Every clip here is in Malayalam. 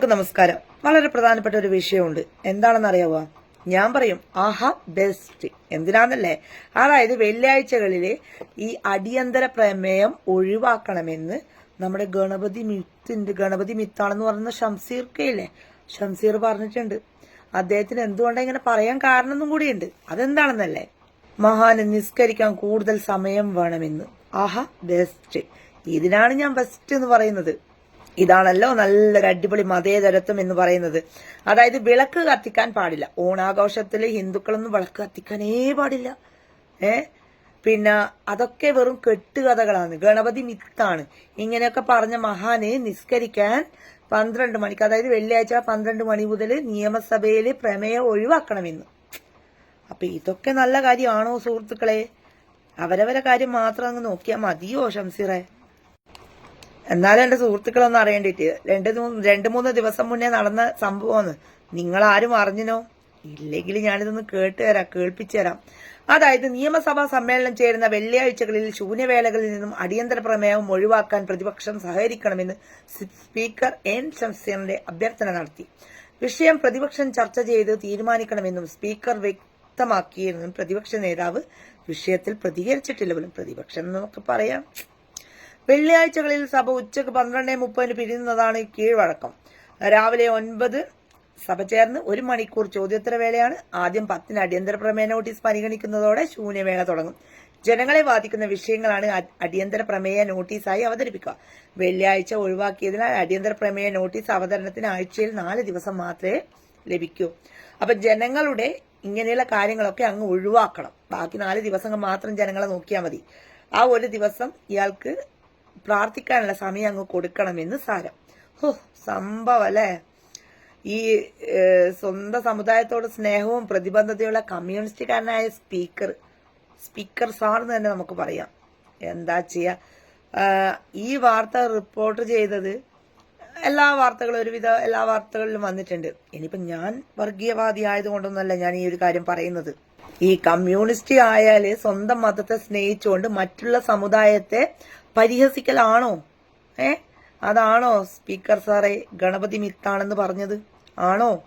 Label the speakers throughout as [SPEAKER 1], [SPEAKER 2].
[SPEAKER 1] നമസ്കാരം. വളരെ പ്രധാനപ്പെട്ട ഒരു വിഷയമുണ്ട്. എന്താണെന്ന് അറിയാവോ ഞാൻ പറയും ആഹാ ബെസ്റ്റ് എന്തിനാന്നല്ലേ? അതായത് വെള്ളിയാഴ്ചകളിലെ ഈ അടിയന്തര പ്രമേയം ഒഴിവാക്കണമെന്ന് നമ്മുടെ ഗണപതി മിത്തിന്റെ ഗണപതി മിത്താണെന്ന് പറയുന്ന ഷംസീർ കെയിലെ ഷംസീർ പറഞ്ഞിട്ടുണ്ട്. അദ്ദേഹത്തിന് എന്തുകൊണ്ടാണ് ഇങ്ങനെ പറയാൻ കാരണമൊന്നും കൂടിയുണ്ട്. അതെന്താണെന്നല്ലേ? മഹാന് നിസ്കരിക്കാൻ കൂടുതൽ സമയം വേണമെന്ന്. ആഹാ ബെസ്റ്റ് ഇതിനാണ് ഞാൻ ബെസ്റ്റ് എന്ന് പറയുന്നത്. ഇതാണല്ലോ നല്ലൊരു അടിപൊളി മതേതരത്വം എന്ന് പറയുന്നത്. അതായത് വിളക്ക് കത്തിക്കാൻ പാടില്ല. ഓണാഘോഷത്തിൽ ഹിന്ദുക്കളൊന്നും വിളക്ക് കത്തിക്കാനേ പാടില്ല. ഏ? പിന്നെ അതൊക്കെ വെറും കെട്ടുകഥകളാണ്. ഗണപതി മിത്താണ്. ഇങ്ങനെയൊക്കെ പറഞ്ഞ മഹാനെ നിസ്കരിക്കാൻ പന്ത്രണ്ട് മണിക്ക് അതായത് വെള്ളിയാഴ്ച പന്ത്രണ്ട് മണി മുതൽ നിയമസഭയിൽ പ്രമേയം ഒഴിവാക്കണമെന്ന്. അപ്പൊ ഇതൊക്കെ നല്ല കാര്യമാണോ സുഹൃത്തുക്കളെ? അവരവരെ കാര്യം മാത്രം അങ്ങ് നോക്കിയാൽ മതിയോ ഷംസീറെ എന്നാലും എന്റെ സുഹൃത്തുക്കളൊന്നും അറിയേണ്ടിട്ട് രണ്ട് രണ്ട് മൂന്ന് ദിവസം മുന്നേ നടന്ന സംഭവമാണ്. നിങ്ങൾ ആരും അറിഞ്ഞിനോ? ഇല്ലെങ്കിൽ ഞാനിതൊന്ന് കേട്ട് തരാം കേൾപ്പിച്ചു തരാം. അതായത് നിയമസഭാ സമ്മേളനം ചേരുന്ന വെള്ളിയാഴ്ചകളിൽ ശൂന്യവേളകളിൽ നിന്നും അടിയന്തര പ്രമേയം ഒഴിവാക്കാൻ പ്രതിപക്ഷം സഹകരിക്കണമെന്ന് സ്പീക്കർ എൻ ഷംസീറിന്റെ അഭ്യർത്ഥന നടത്തി. വിഷയം പ്രതിപക്ഷം ചർച്ച ചെയ്ത് തീരുമാനിക്കണമെന്നും സ്പീക്കർ വ്യക്തമാക്കിയെന്നും പ്രതിപക്ഷ നേതാവ് വിഷയത്തിൽ പ്രതികരിച്ചിട്ടില്ല പോലും. പ്രതിപക്ഷം എന്നൊക്കെ പറയാം. വെള്ളിയാഴ്ചകളിൽ സഭ ഉച്ചയ്ക്ക് പന്ത്രണ്ട് മുപ്പതിന് പിരിയുന്നതാണ് കീഴ്വഴക്കം. രാവിലെ ഒൻപത് സഭ ചേർന്ന് ഒരു മണിക്കൂർ ചോദ്യോത്തര വേളയാണ്. ആദ്യം പത്തിന് അടിയന്തര പ്രമേയ നോട്ടീസ് പരിഗണിക്കുന്നതോടെ ശൂന്യവേള തുടങ്ങും. ജനങ്ങളെ ബാധിക്കുന്ന വിഷയങ്ങളാണ് അടിയന്തര പ്രമേയ നോട്ടീസായി അവതരിപ്പിക്കുക. വെള്ളിയാഴ്ച ഒഴിവാക്കിയതിനാൽ അടിയന്തര പ്രമേയ നോട്ടീസ് അവതരണത്തിന് ആഴ്ചയിൽ നാല് ദിവസം മാത്രമേ ലഭിക്കൂ. അപ്പൊ ജനങ്ങളുടെ ഇങ്ങനെയുള്ള കാര്യങ്ങളൊക്കെ അങ്ങ് ഒഴിവാക്കണം. ബാക്കി നാല് ദിവസങ്ങൾ മാത്രം ജനങ്ങളെ നോക്കിയാൽ മതി. ആ ഒരു ദിവസം ഇയാൾക്ക് പ്രാർത്ഥിക്കാനുള്ള സമയം അങ്ങ് കൊടുക്കണമെന്ന് സാരം. ഹോ സംഭവം അല്ലേ ഈ സ്വന്തം സമുദായത്തോട് സ്നേഹവും പ്രതിബദ്ധതയുള്ള കമ്മ്യൂണിസ്റ്റുകാരനായ സ്പീക്കർ സ്പീക്കർ സാർ തന്നെ നമുക്ക് പറയാം. എന്താ ചെയ്യ? ഈ വാർത്ത റിപ്പോർട്ട് ചെയ്തത് എല്ലാ വാർത്തകളും ഒരുവിധ എല്ലാ വാർത്തകളിലും വന്നിട്ടുണ്ട്. ഇനിയിപ്പം ഞാൻ വർഗീയവാദി ആയതുകൊണ്ടൊന്നല്ല ഞാൻ ഈ ഒരു കാര്യം പറയുന്നത്. ഈ കമ്മ്യൂണിസ്റ്റ് ആയാൽ സ്വന്തം മതത്തെ സ്നേഹിച്ചുകൊണ്ട് മറ്റുള്ള സമുദായത്തെ പരിഹസിക്കലാണോ? ഏ? അതാണോ സ്പീക്കർ സാറെ ഗണപതി മിത്താണെന്ന് പറഞ്ഞത്? ആണോ?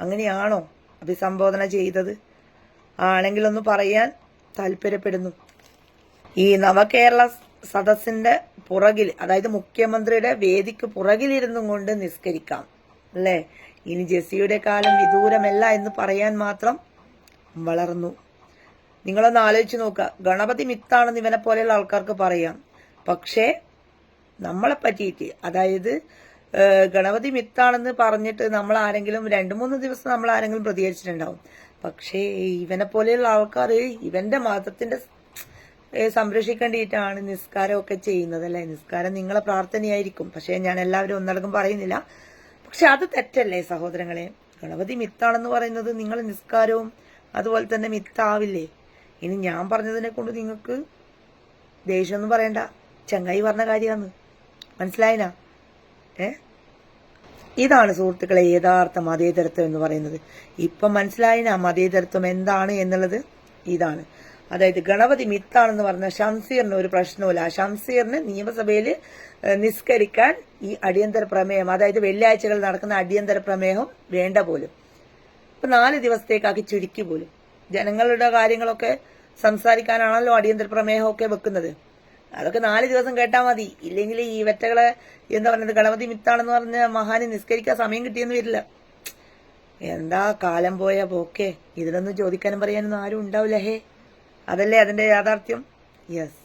[SPEAKER 1] അങ്ങനെയാണോ അഭിസംബോധന ചെയ്തത്? ആണെങ്കിലൊന്ന് പറയാൻ താല്പര്യപ്പെടുന്നു. ഈ നവകേരള സദസ്സിന്റെ പുറകിൽ അതായത് മുഖ്യമന്ത്രിയുടെ വേദിക്ക് പുറകിലിരുന്നും കൊണ്ട് നിസ്കരിക്കാം അല്ലേ? ഇനി ജെസ്സിയുടെ കാലം വിദൂരമല്ല എന്ന് പറയാൻ മാത്രം വളർന്നു. നിങ്ങളൊന്ന് ആലോചിച്ച് നോക്കുക. ഗണപതി മിത്താണെന്ന് ഇവനെ പോലെയുള്ള ആൾക്കാർക്ക് പറയാം. പക്ഷേ നമ്മളെ പറ്റിയിട്ട് അതായത് ഗണപതി മിത്താണെന്ന് പറഞ്ഞിട്ട് നമ്മൾ ആരെങ്കിലും രണ്ട് മൂന്ന് ദിവസം നമ്മൾ ആരെങ്കിലും പ്രതികരിച്ചിട്ടുണ്ടാവും. പക്ഷേ ഇവനെ പോലെയുള്ള ആൾക്കാർ ഇവന്റെ മതത്തിന്റെ സംരക്ഷിക്കേണ്ടിയിട്ടാണ് നിസ്കാരമൊക്കെ ചെയ്യുന്നത് അല്ലേ? നിസ്കാരം നിങ്ങളെ പ്രാർത്ഥനയായിരിക്കും. പക്ഷേ ഞാൻ എല്ലാവരും ഒന്നടങ്കം പറയുന്നില്ല. പക്ഷെ അത് തെറ്റല്ലേ സഹോദരങ്ങളെ? ഗണപതി മിത്താണെന്ന് പറയുന്നത് നിങ്ങൾ നിസ്കാരവും അതുപോലെ തന്നെ മിത്താവില്ലേ? ഇനി ഞാൻ പറഞ്ഞതിനെ കൊണ്ട് നിങ്ങൾക്ക് ദേഷ്യമൊന്നും പറയണ്ട. ചങ്ങായി പറഞ്ഞ കാര്യമാണ്. മനസ്സിലായിനാ? ഏ? ഇതാണ് സുഹൃത്തുക്കളെ യഥാർത്ഥ മതേതരത്വം എന്ന് പറയുന്നത്. ഇപ്പം മനസ്സിലായിനാ മതേതരത്വം എന്താണ് എന്നുള്ളത്? ഇതാണ്. അതായത് ഗണപതി മിത്താണെന്ന് പറഞ്ഞ ഷംസീറിന് ഒരു പ്രശ്നവുമില്ല. ഷംസീറിന് നിയമസഭയിൽ നിസ്കരിക്കാൻ ഈ അടിയന്തര പ്രമേയം അതായത് വെള്ളിയാഴ്ചകൾ നടക്കുന്ന അടിയന്തര പ്രമേയം വേണ്ട പോലും. ഇപ്പൊ നാല് ദിവസത്തേക്കാക്കി ചുരുക്കി പോലും. ജനങ്ങളുടെ കാര്യങ്ങളൊക്കെ സംസാരിക്കാനാണല്ലോ അടിയന്തര പ്രമേയമൊക്കെ വെക്കുന്നത്. അതൊക്കെ നാല് ദിവസം കേട്ടാൽ മതി. ഇല്ലെങ്കിൽ ഈ വെറ്റകളെ എന്താ പറയുന്നത് ഗണപതി മിത്താണെന്ന് പറഞ്ഞ മഹാന് നിസ്കരിക്കാൻ സമയം കിട്ടിയെന്ന് വരില്ല. എന്താ കാലം പോയ പോക്കെ? ഇതിനൊന്നും ചോദിക്കാനും പറയാനൊന്നും ആരും ഉണ്ടാവില്ല ഹേ. അതല്ലേ അതിന്റെ യാഥാർത്ഥ്യം? യെസ്